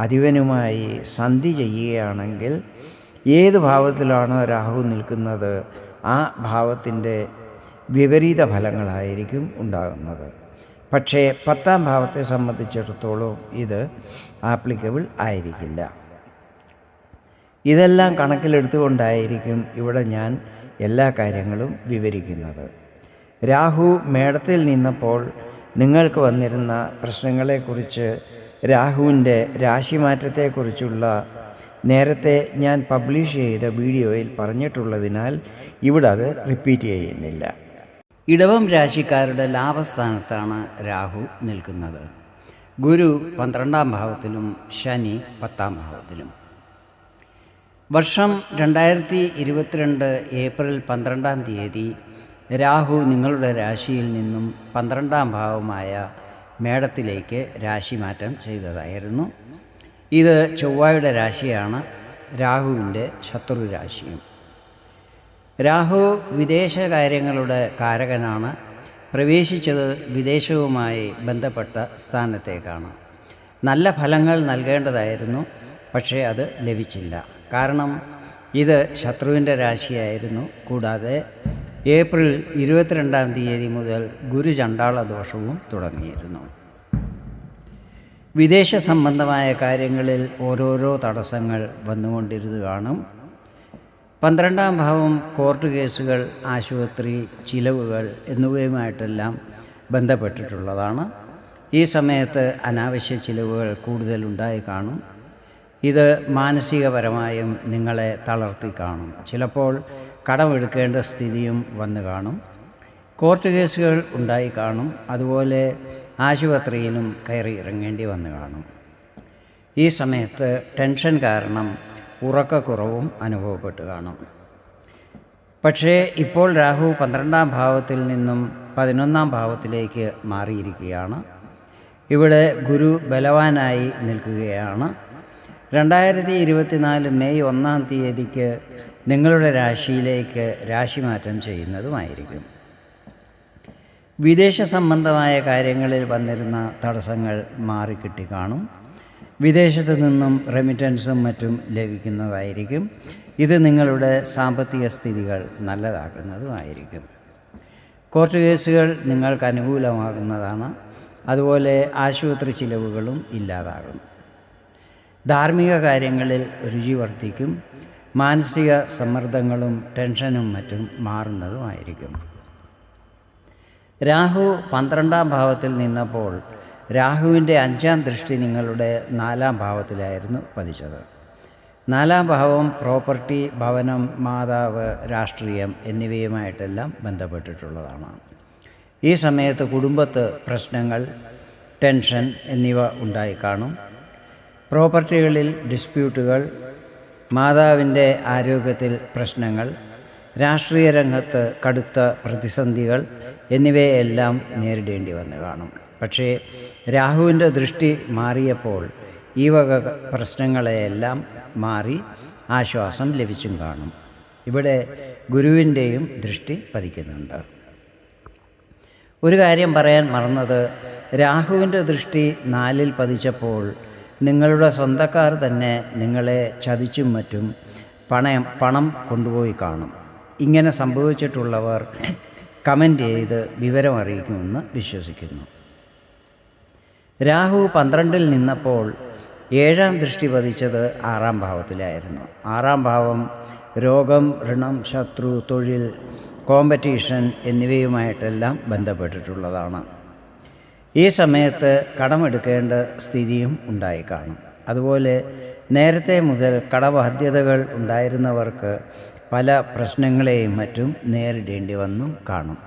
അധിപനുമായി സന്ധി ചെയ്യുകയാണെങ്കിൽ ഏത് ഭാവത്തിലാണോ രാഹു നിൽക്കുന്നത്? ആ ഭാവത്തിന്റെ വിപരീത ഫലങ്ങളായിരിക്കും ഉണ്ടാകുന്നത്. പക്ഷേ പത്താം ഭാവത്തെ സംബന്ധിച്ചിടത്തോളം ഇത് ആപ്ലിക്കബിൾ ആയിരിക്കില്ല. ഇതെല്ലാം കണക്കിലെടുത്തുകൊണ്ടായിരിക്കും ഇവിടെ ഞാൻ എല്ലാ കാര്യങ്ങളും വിവരിക്കുന്നത്. രാഹു മേടത്തിൽ നിന്നപ്പോൾ നിങ്ങൾക്ക് വന്നിരുന്ന പ്രശ്നങ്ങളെക്കുറിച്ച് രാഹുവിന്റെ രാശിമാറ്റത്തെക്കുറിച്ചുള്ള നേരത്തെ ഞാൻ പബ്ലിഷ് ചെയ്ത വീഡിയോയിൽ പറഞ്ഞിട്ടുള്ളതിനാൽ ഇവിടെ അത് റിപ്പീറ്റ് ചെയ്യുന്നില്ല. ഇടവം രാശിക്കാരുടെ ലാഭസ്ഥാനത്താണ് രാഹു നിൽക്കുന്നത്. ഗുരു പന്ത്രണ്ടാം ഭാവത്തിലും ശനി പത്താം ഭാവത്തിലും. വർഷം രണ്ടായിരത്തി ഇരുപത്തിരണ്ട് ഏപ്രിൽ പന്ത്രണ്ടാം തീയതി രാഹു നിങ്ങളുടെ രാശിയിൽ നിന്നും പന്ത്രണ്ടാം ഭാവമായ മേടത്തിലേക്ക് രാശിമാറ്റം ചെയ്തതായിരുന്നു. ഇത് ചൊവ്വയുടെ രാശിയാണ് രാഹുവിന്റെ ശത്രു രാശിയും. രാഹു വിദേശകാര്യങ്ങളുടെ കാരകനാണ്. പ്രവേശിച്ചത് വിദേശവുമായി ബന്ധപ്പെട്ട സ്ഥാനത്തേക്കാണ്. നല്ല ഫലങ്ങൾ നൽകേണ്ടതായിരുന്നു പക്ഷേ അത് ലഭിച്ചില്ല. കാരണം ഇത് ശത്രുവിന്റെ രാശിയായിരുന്നു. കൂടാതെ ഏപ്രിൽ ഇരുപത്തിരണ്ടാം തീയതി മുതൽ ഗുരുചണ്ടാള ദോഷവും തുടങ്ങിയിരുന്നു. വിദേശ സംബന്ധമായ കാര്യങ്ങളിൽ ഓരോരോ തടസ്സങ്ങൾ വന്നുകൊണ്ടിരുന്നു കാണും. പന്ത്രണ്ടാം ഭാവം കോർട്ട് കേസുകൾ ആശുപത്രി ചിലവുകൾ എന്നിവയുമായിട്ടെല്ലാം ബന്ധപ്പെട്ടിട്ടുള്ളതാണ്. ഈ സമയത്ത് അനാവശ്യ ചിലവുകൾ കൂടുതലുണ്ടായി കാണും. ഇത് മാനസികപരമായും നിങ്ങളെ തളർത്തി കാണും. ചിലപ്പോൾ കടമെടുക്കേണ്ട സ്ഥിതിയും വന്നു കാണും. കോർട്ട് കേസുകൾ ഉണ്ടായി കാണും. അതുപോലെ ആശുപത്രിയിലും കയറി ഇറങ്ങേണ്ടി വന്നു കാണും. ഈ സമയത്ത് ടെൻഷൻ കാരണം ഉറക്കക്കുറവും അനുഭവപ്പെട്ട് കാണും. പക്ഷേ ഇപ്പോൾ രാഹു പന്ത്രണ്ടാം ഭാവത്തിൽ നിന്നും പതിനൊന്നാം ഭാവത്തിലേക്ക് മാറിയിരിക്കുകയാണ്. ഇവിടെ ഗുരു ബലവാനായി നിൽക്കുകയാണ്. രണ്ടായിരത്തി ഇരുപത്തിനാല് മെയ് ഒന്നാം തീയതിക്ക് നിങ്ങളുടെ രാശിയിലേക്ക് രാശിമാറ്റം ചെയ്യുന്നതുമായിരിക്കും. വിദേശ സംബന്ധമായ കാര്യങ്ങളിൽ വന്നിരുന്ന തടസ്സങ്ങൾ മാറിക്കിട്ടി കാണും. വിദേശത്തു നിന്നും റെമിറ്റൻസും മറ്റും ലഭിക്കുന്നതായിരിക്കും. ഇത് നിങ്ങളുടെ സാമ്പത്തിക സ്ഥിതികൾ നല്ലതാക്കുന്നതുമായിരിക്കും. കോർട്ട് കേസുകൾ നിങ്ങൾക്ക് അനുകൂലമാകുന്നതാണ്. അതുപോലെ ആശുപത്രി ചിലവുകളും ഇല്ലാതാകും. ധാർമ്മിക കാര്യങ്ങളിൽ രുചി വർദ്ധിക്കും. മാനസിക സമ്മർദ്ദങ്ങളും ടെൻഷനും മറ്റും മാറുന്നതുമായിരിക്കും. രാഹു പന്ത്രണ്ടാം ഭാവത്തിൽ നിന്നപ്പോൾ രാഹുവിന്റെ അഞ്ചാം ദൃഷ്ടി നിങ്ങളുടെ നാലാം ഭാവത്തിലായിരുന്നു പതിച്ചത്. നാലാം ഭാവം പ്രോപ്പർട്ടി ഭവനം മാതാവ് രാഷ്ട്രീയം എന്നിവയുമായിട്ടെല്ലാം ബന്ധപ്പെട്ടിട്ടുള്ളതാണ്. ഈ സമയത്ത് കുടുംബത്ത് പ്രശ്നങ്ങൾ ടെൻഷൻ എന്നിവ ഉണ്ടായിക്കാണും. പ്രോപ്പർട്ടികളിൽ ഡിസ്പ്യൂട്ടുകൾ മാതാവിന്റെ ആരോഗ്യത്തിൽ പ്രശ്നങ്ങൾ രാഷ്ട്രീയ രംഗത്ത് കടുത്ത പ്രതിസന്ധികൾ എന്നിവയെല്ലാം നേരിടേണ്ടി വന്നു കാണും. പക്ഷേ രാഹുവിന്റെ ദൃഷ്ടി മാറിയപ്പോൾ ഈ വക പ്രശ്നങ്ങളെയെല്ലാം മാറി ആശ്വാസം ലഭിച്ചും കാണും. ഇവിടെ ഗുരുവിന്റെയും ദൃഷ്ടി പതിക്കുന്നുണ്ട്. ഒരു കാര്യം പറയാൻ മറന്നത് രാഹുവിന്റെ ദൃഷ്ടി നാലിൽ പതിച്ചപ്പോൾ നിങ്ങളുടെ സ്വന്തക്കാർ തന്നെ നിങ്ങളെ ചതിച്ചും മറ്റും പണയം പണം കൊണ്ടുപോയി കാണും. ഇങ്ങനെ സംഭവിച്ചിട്ടുള്ളവർ കമന്റ് ചെയ്ത് വിവരം അറിയിക്കുമെന്ന് വിശ്വസിക്കുന്നു. രാഹു പന്ത്രണ്ടിൽ നിന്നപ്പോൾ ഏഴാം ദൃഷ്ടി പതിച്ചത് ആറാം ഭാവത്തിലായിരുന്നു. ആറാം ഭാവം രോഗം ഋണം ശത്രു തൊഴിൽ കോമ്പറ്റീഷൻ എന്നിവയുമായിട്ടെല്ലാം ബന്ധപ്പെട്ടിട്ടുള്ളതാണ്. ഈ സമയത്ത് കടമെടുക്കേണ്ട സ്ഥിതിയും ഉണ്ടായി കാണും. അതുപോലെ നേരത്തെ മുതൽ കടബാധ്യതകൾ ഉണ്ടായിരുന്നവർക്ക് പല പ്രശ്നങ്ങളെയും മറ്റും നേരിടേണ്ടി വന്നും കാണും.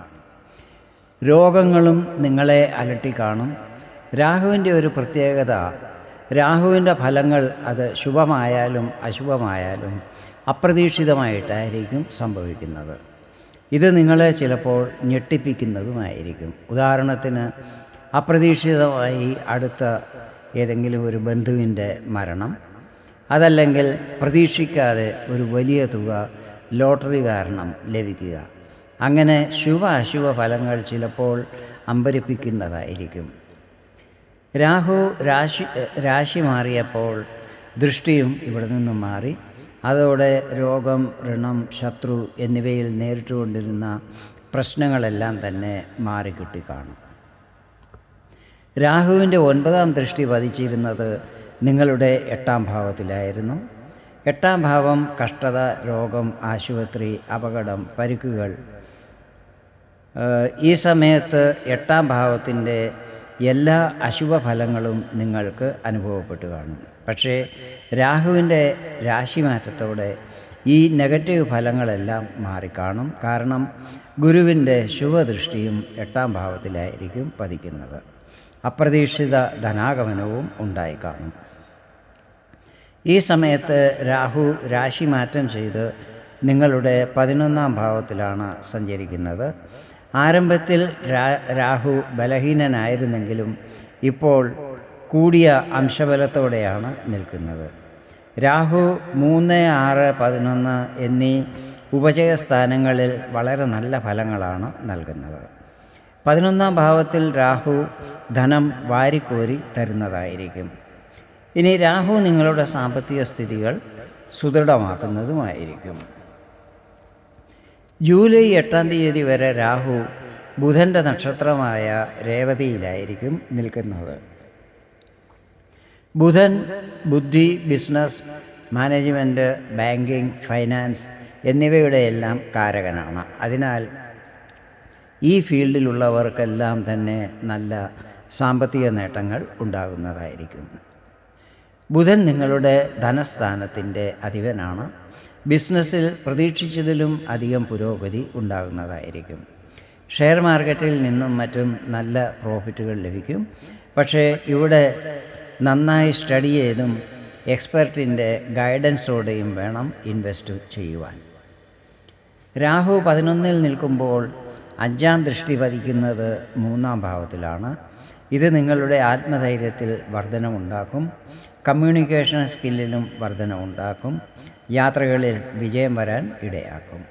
രോഗങ്ങളും നിങ്ങളെ അലട്ടി കാണും. രാഹുവിന്റെ ഒരു പ്രത്യേകത രാഹുവിന്റെ ഫലങ്ങൾ അത് ശുഭമായാലും അശുഭമായാലും അപ്രതീക്ഷിതമായിട്ടായിരിക്കും സംഭവിക്കുന്നത്. ഇത് നിങ്ങളെ ചിലപ്പോൾ ഞെട്ടിപ്പിക്കുന്നതുമായിരിക്കും. ഉദാഹരണത്തിന് അപ്രതീക്ഷിതമായി അടുത്ത ഏതെങ്കിലും ഒരു ബന്ധുവിന്റെ മരണം അതല്ലെങ്കിൽ പ്രതീക്ഷിക്കാതെ ഒരു വലിയ തുക ലോട്ടറി കാരണം ലഭിക്കുക. അങ്ങനെ ശുഭ അശുഭ ഫലങ്ങൾ ചിലപ്പോൾ അമ്പരിപ്പിക്കുന്നതായിരിക്കും. രാഹു രാശി രാശി മാറിയപ്പോൾ ദൃഷ്ടിയും ഇവിടെ നിന്ന് മാറി. അതോടെ രോഗം ഋണം ശത്രു എന്നിവയിൽ നേരിട്ടുകൊണ്ടിരുന്ന പ്രശ്നങ്ങളെല്ലാം തന്നെ മാറിക്കിട്ടി കാണും രാഹുവിന്റെ ഒൻപതാം ദൃഷ്ടി പതിച്ചിരുന്നത് നിങ്ങളുടെ എട്ടാം ഭാവത്തിലായിരുന്നു. എട്ടാം ഭാവം കഷ്ടത രോഗം ആശുപത്രി അപകടം പരുക്കുകൾ. ഈ സമയത്ത് എട്ടാം ഭാവത്തിന്റെ എല്ലാ അശുഭഫലങ്ങളും നിങ്ങൾക്ക് അനുഭവപ്പെട്ടു കാണും. പക്ഷേ രാഹുവിന്റെ രാശിമാറ്റത്തോടെ ഈ നെഗറ്റീവ് ഫലങ്ങളെല്ലാം മാറിക്കാണും. കാരണം ഗുരുവിന്റെ ശുഭദൃഷ്ടിയും എട്ടാം ഭാവത്തിലായിരിക്കും പതിക്കുന്നത്. അപ്രതീക്ഷിത ധനാഗമനവും ഉണ്ടായി ഉണ്ടായിക്കാണും ഈ സമയത്ത് രാഹു രാശി മാറ്റം ചെയ്ത് നിങ്ങളുടെ പതിനൊന്നാം ഭാവത്തിലാണ് സഞ്ചരിക്കുന്നത്. ആരംഭത്തിൽ രാഹു ബലഹീനനായിരുന്നെങ്കിലും ഇപ്പോൾ കൂടിയ അംശബലത്തോടെയാണ് നിൽക്കുന്നത്. രാഹു മൂന്ന് ആറ് പതിനൊന്ന് എന്നീ ഉപചയ സ്ഥാനങ്ങളിൽ വളരെ നല്ല ഫലങ്ങളാണ് നൽകുന്നത്. പതിനൊന്നാം ഭാവത്തിൽ രാഹു ധനം വാരിക്കോരി തരുന്നതായിരിക്കും. ഇനി രാഹു നിങ്ങളുടെ സാമ്പത്തിക സ്ഥിതികൾ സുദൃഢമാക്കുന്നതുമായിരിക്കും. ജൂലൈ എട്ടാം തീയതി വരെ രാഹു ബുധന്റെ നക്ഷത്രമായ രേവതിയിലായിരിക്കും നിൽക്കുന്നത്. ബുധൻ ബുദ്ധി ബിസിനസ് മാനേജ്മെന്റ് ബാങ്കിങ് ഫൈനാൻസ് എന്നിവയുടെ എല്ലാം കാരകനാണ്. അതിനാൽ ഈ ഫീൽഡിലുള്ളവർക്കെല്ലാം തന്നെ നല്ല സാമ്പത്തിക നേട്ടങ്ങൾ ഉണ്ടാകുന്നതായിരിക്കും. ബുധൻ നിങ്ങളുടെ ധനസ്ഥാനത്തിന്റെ അധിപനാണ്. ബിസിനസ്സിൽ പ്രതീക്ഷിച്ചതിലും അധികം പുരോഗതി ഉണ്ടാകുന്നതായിരിക്കും. ഷെയർ മാർക്കറ്റിൽ നിന്നും മറ്റും നല്ല പ്രോഫിറ്റുകൾ ലഭിക്കും. പക്ഷേ ഇവിടെ നന്നായി സ്റ്റഡി ചെയ്തും എക്സ്പെർട്ടിന്റെ ഗൈഡൻസോടെയും വേണം ഇൻവെസ്റ്റ് ചെയ്യുവാൻ. രാഹു പതിനൊന്നിൽ നിൽക്കുമ്പോൾ അഞ്ചാം ദൃഷ്ടി പതിക്കുന്നത് മൂന്നാം ഭാവത്തിലാണ്. ഇത് നിങ്ങളുടെ ആത്മധൈര്യത്തിൽ വർധനമുണ്ടാക്കും. കമ്മ്യൂണിക്കേഷൻ സ്കില്ലിലും വർധനമുണ്ടാക്കും. യാത്രകളിൽ വിജയം വരാൻ ഇടയാക്കും.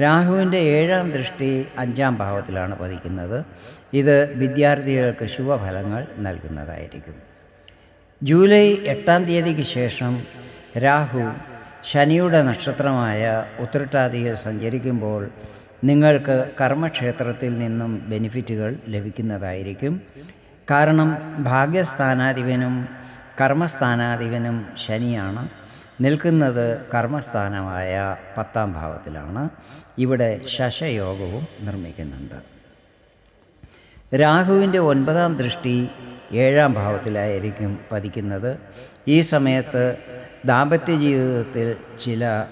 രാഹുവിന്റെ ഏഴാം ദൃഷ്ടി അഞ്ചാം ഭാവത്തിലാണ് പതിക്കുന്നത് ഇത് വിദ്യാർത്ഥികൾക്ക് ശുഭഫലങ്ങൾ നൽകുന്നതായിരിക്കും. ജൂലൈ എട്ടാം തീയതിക്ക് ശേഷം രാഹു ശനിയുടെ നക്ഷത്രമായ ഉത്രട്ടാതിയിൽ സഞ്ചരിക്കുമ്പോൾ നിങ്ങൾക്ക് കർമ്മക്ഷേത്രത്തിൽ നിന്നും ബെനിഫിറ്റുകൾ ലഭിക്കുന്നതായിരിക്കും. കാരണം ഭാഗ്യസ്ഥാനാധിപനും കർമ്മസ്ഥാനാധിപനും ശനിയാണ്. നിൽക്കുന്നത് കർമ്മസ്ഥാനമായ പത്താം ഭാവത്തിലാണ്. ഇവിടെ ശശയോഗവും നിർമ്മിക്കുന്നുണ്ട്. രാഹുവിന്റെ ഒൻപതാം ദൃഷ്ടി ഏഴാം ഭാവത്തിലായിരിക്കും പതിക്കുന്നത്. ഈ സമയത്ത് ദാമ്പത്യ ജീവിതത്തിൽ ചില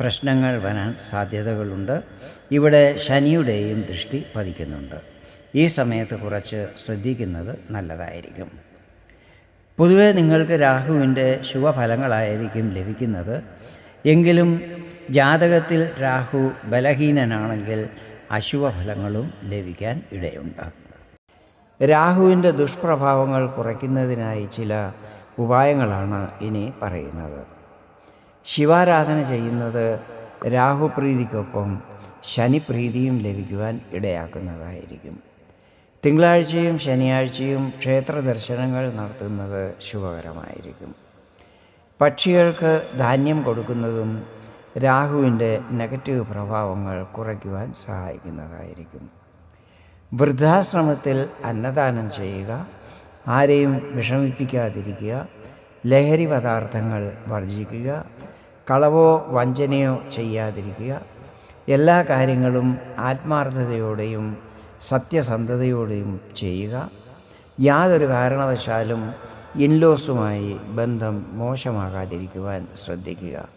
പ്രശ്നങ്ങൾ വരാൻ സാധ്യതകളുണ്ട്. ഇവിടെ ശനിയുടെയും ദൃഷ്ടി പതിക്കുന്നുണ്ട്. ഈ സമയത്ത് കുറച്ച് ശ്രദ്ധിക്കുന്നത് നല്ലതായിരിക്കും. പൊതുവേ നിങ്ങൾക്ക് രാഹുവിന്റെ ശുഭഫലങ്ങളായിരിക്കും ലഭിക്കുന്നത്. എങ്കിലും ജാതകത്തിൽ രാഹു ബലഹീനനാണെങ്കിൽ അശുഭഫലങ്ങളും ലഭിക്കാൻ ഇടയുണ്ട്. രാഹുവിന്റെ ദുഷ്പ്രഭാവങ്ങൾ കുറയ്ക്കുന്നതിനായി ചില ഉപായങ്ങളാണ് ഇനി പറയുന്നത്. ശിവാരാധന ചെയ്യുന്നത് രാഹുപ്രീതിക്കൊപ്പം ശനിപ്രീതിയും ലഭിക്കുവാൻ ഇടയാക്കുന്നതായിരിക്കും. തിങ്കളാഴ്ചയും ശനിയാഴ്ചയും ക്ഷേത്ര ദർശനങ്ങൾ നടത്തുന്നത് ശുഭകരമായിരിക്കും. പക്ഷികൾക്ക് ധാന്യം കൊടുക്കുന്നതും രാഹുവിന്റെ നെഗറ്റീവ് പ്രഭാവങ്ങൾ കുറയ്ക്കുവാൻ സഹായിക്കുന്നതായിരിക്കും. വൃദ്ധാശ്രമത്തിൽ അന്നദാനം ചെയ്യുക ആരെയും വിഷമിപ്പിക്കാതിരിക്കുക ലഹരി പദാർത്ഥങ്ങൾ വർജിക്കുക കളവോ വഞ്ചനയോ ചെയ്യാതിരിക്കുക എല്ലാ കാര്യങ്ങളും ആത്മാർത്ഥതയോടെയും സത്യസന്ധതയോടെയും ചെയ്യുക. യാതൊരു കാരണവശാലും ഇൻലോസുമായി ബന്ധം മോശമാകാതിരിക്കുവാൻ ശ്രദ്ധിക്കുക.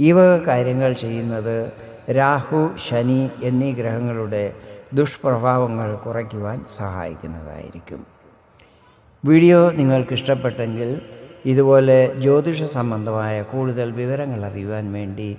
ഈ വക കാര്യങ്ങൾ ചെയ്യുന്നത് രാഹു ശനി എന്നീ ഗ്രഹങ്ങളുടെ ദുഷ്പ്രഭാവങ്ങൾ കുറയ്ക്കുവാൻ സഹായിക്കുന്നതായിരിക്കും. വീഡിയോ നിങ്ങൾക്ക് ഇഷ്ടപ്പെട്ടെങ്കിൽ ഇതുപോലെ ജ്യോതിഷ സംബന്ധമായ കൂടുതൽ വിവരങ്ങൾ അറിയുവാൻ വേണ്ടി